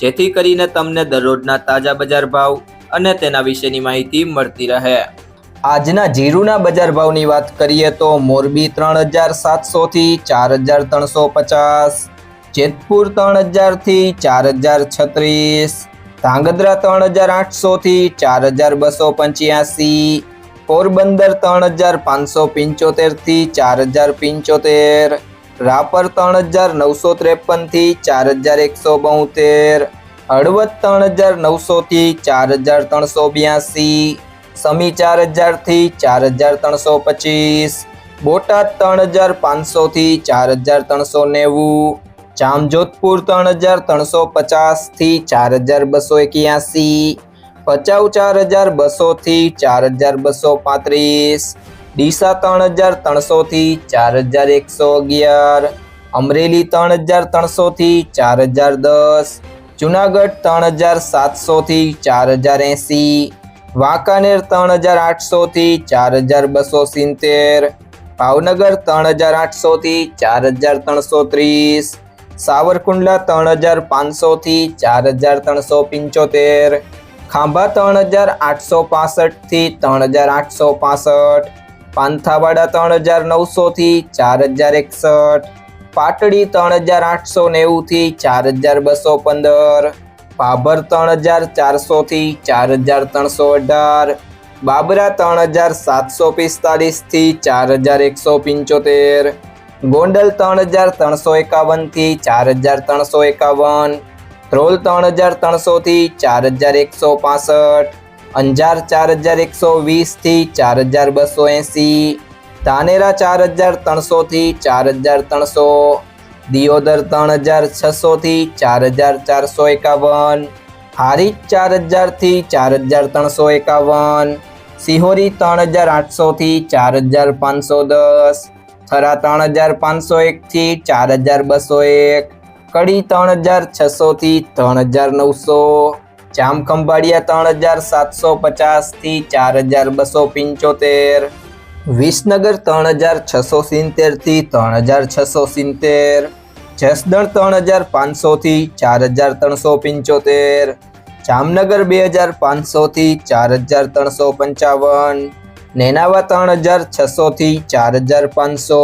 જેથી કરીને તમને દરરોજના તાજા બજાર ભાવ અને તેના વિશેની માહિતી મળતી રહે. આજના જીરુના બજાર ભાવની વાત કરીએ તો મોરબી ત્રણ હજાર સાતસોથી ચાર હજાર ત્રણસો પચાસ, જેતપુર ત્રણ હજારથી ચાર હજાર છત્રીસ, ધાંગધ્રા ત્રણ હજાર આઠસોથી ચાર હજાર બસો પંચ્યાસી, પોરબંદર ત્રણ હજાર પાંચસો પંચોતેરથી ચાર હજાર પંચોતેર રાપર ત્રણ હજાર નવસો ત્રેપનથી ચાર હજાર એકસો બોતેર, હળવદ ત્રણ હજાર નવસો થી ચાર હજાર ત્રણસો બ્યાસી, સમી ચાર હજારથી ચાર હજાર ત્રણસો પચીસ, બોટાદ ત્રણ હજાર પાંચસો થી ચાર હજાર ત્રણસો નેવું, જામજોધપુર ત્રણ હજાર ત્રણસો પચાસથી ચાર હજાર બસો એક્યાસી, ભચાઉ ચાર હજાર બસો થી ચાર હજાર બસો પાંત્રીસ ડીસા ત્રણ હજાર ત્રણસો થી ચાર હજાર એકસો અગિયાર, અમરેલી ત્રણ હજાર ત્રણસો થી ચાર હજાર દસ, જુનાગઢ ત્રણ હજાર સાતસો થી ચાર હજાર એંસી, વાંકાનેર ત્રણ હજાર આઠસો થી ચાર હજાર બસો સિત્તેર, ભાવનગર ત્રણ હજાર આઠસો થી ચાર હજાર ત્રણસો ત્રીસ, સાવરકુંડલા ત્રણ હજાર પાંચસો થી ચાર હજાર ત્રણસો પંચોતેર, ખાંભા ત્રણ હજાર આઠસો પાસઠથી ત્રણ હજાર આઠસો પાસઠ પાંથાવાડા ત્રણ હજાર નવસો થી ચાર હજાર એકસઠ પાટડી ત્રણ હજાર આઠસો નેવું થી ચાર હજાર બસો પંદર ભાભર ત્રણ હજાર ચારસો થી ચાર હજાર ત્રણસો અઢાર બાબરા ત્રણ હજાર સાતસો પિસ્તાલીસથી ચાર હજાર એકસો પંચોતેર ગોંડલ ત્રણ હજાર ત્રણસો એકાવનથી ચાર હજાર ત્રણસો એકાવન ધ્રોલ ત્રણ હજાર ત્રણસો થી ચાર હજાર એકસો પાસઠ અંજાર ચાર હજાર એકસો વીસથી ચાર હજાર બસો એંસી, ધાનેરા ચાર હજાર ત્રણસો થી ચાર હજાર ત્રણસો, દિયોદર ત્રણ હજાર છસો થી ચાર હજાર ચારસો એકાવન, હારીજ ચાર હજારથી ચાર હજાર ત્રણસો એકાવન, સિહોરી ત્રણ હજાર આઠસો થી ચાર હજાર પાંચસો દસ, થરા ત્રણ હજાર પાંચસો એક થી ચાર હજાર બસો એક, કડી ત્રણ હજાર છસો થી ત્રણ હજાર નવસો જામખંભાળિયા ત્રણ હજાર સાતસો પચાસથી ચાર હજાર બસો પંચોતેર. વિસનગર ત્રણ હજાર છસો સિત્તેરથી ત્રણ હજાર છસો સિત્તેર. જસદણ ત્રણ હજાર પાંચસો થી ચાર હજાર ત્રણસો પંચોતેર. જામનગર બે હજાર પાંચસો થી ચાર હજાર ત્રણસો પંચાવન. નેનાવા ત્રણ હજાર છસો થી ચાર હજાર પાંચસો.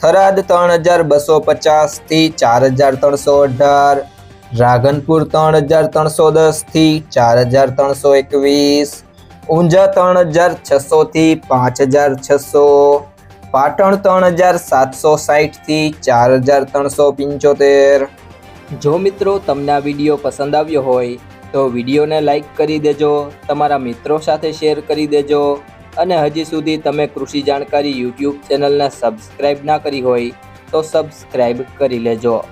થરાદ ત્રણ હજાર બસો પચાસથી ચાર હજાર ત્રણસો અઢાર. રાધનપુર ત્રણ હજાર ત્રણસો દસથી ચાર હજાર ત્રણસો એકવીસ. ઊંઝા ત્રણ હજાર છસો થી પાંચ હજાર છસો. પાટણ ત્રણ હજાર સાતસો સાઠથી ચાર હજાર ત્રણસો પંચોતેર. જો મિત્રો તમને આ વીડિયો પસંદ આવ્યો હોય, તો વિડીયોને લાઈક કરી દેજો, તમારા મિત્રો સાથે શેર કરી દેજો, અને હજી સુધી તમે કૃષિ જાણકારી યુટ્યુબ ચેનલને સબસ્ક્રાઈબ ના કરી હોય, તો સબસ્ક્રાઈબ કરી લેજો.